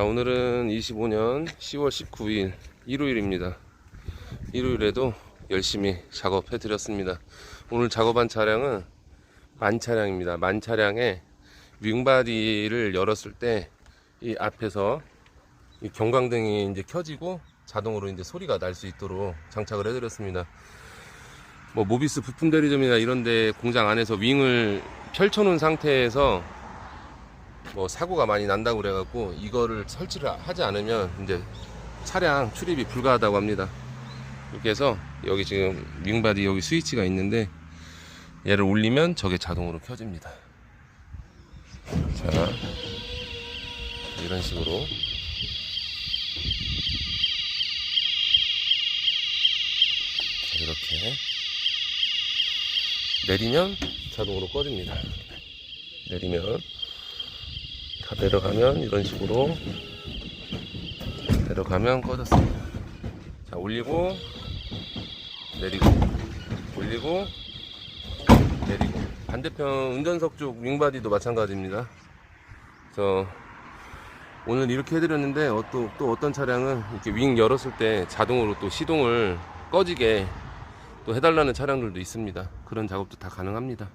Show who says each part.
Speaker 1: 자, 오늘은 25년 10월 19일 일요일입니다. 일요일에도 열심히 작업해 드렸습니다. 오늘 작업한 차량은 만 차량입니다. 만 차량에 윙바디를 열었을 때 이 앞에서 이 경광등이 이제 켜지고 자동으로 이제 소리가 날 수 있도록 장착을 해 드렸습니다. 뭐 모비스 부품 대리점이나 이런데 공장 안에서 윙을 펼쳐놓은 상태에서 뭐 사고가 많이 난다고 그래갖고 이거를 설치를 하지 않으면 이제 차량 출입이 불가하다고 합니다. 이렇게 해서 여기 지금 윙바디 여기 스위치가 있는데 얘를 올리면 저게 자동으로 켜집니다. 자 이런 식으로 자, 이렇게 내리면 자동으로 꺼집니다. 내리면 다 내려가면 이런 식으로 내려가면 꺼졌습니다. 자 올리고 내리고 올리고 내리고 반대편 운전석 쪽 윙바디도 마찬가지입니다. 그래서 오늘 이렇게 해드렸는데 어, 또, 또 어떤 차량은 이렇게 윙 열었을 때 자동으로 또 시동을 꺼지게 또 해달라는 차량들도 있습니다. 그런 작업도 다 가능합니다.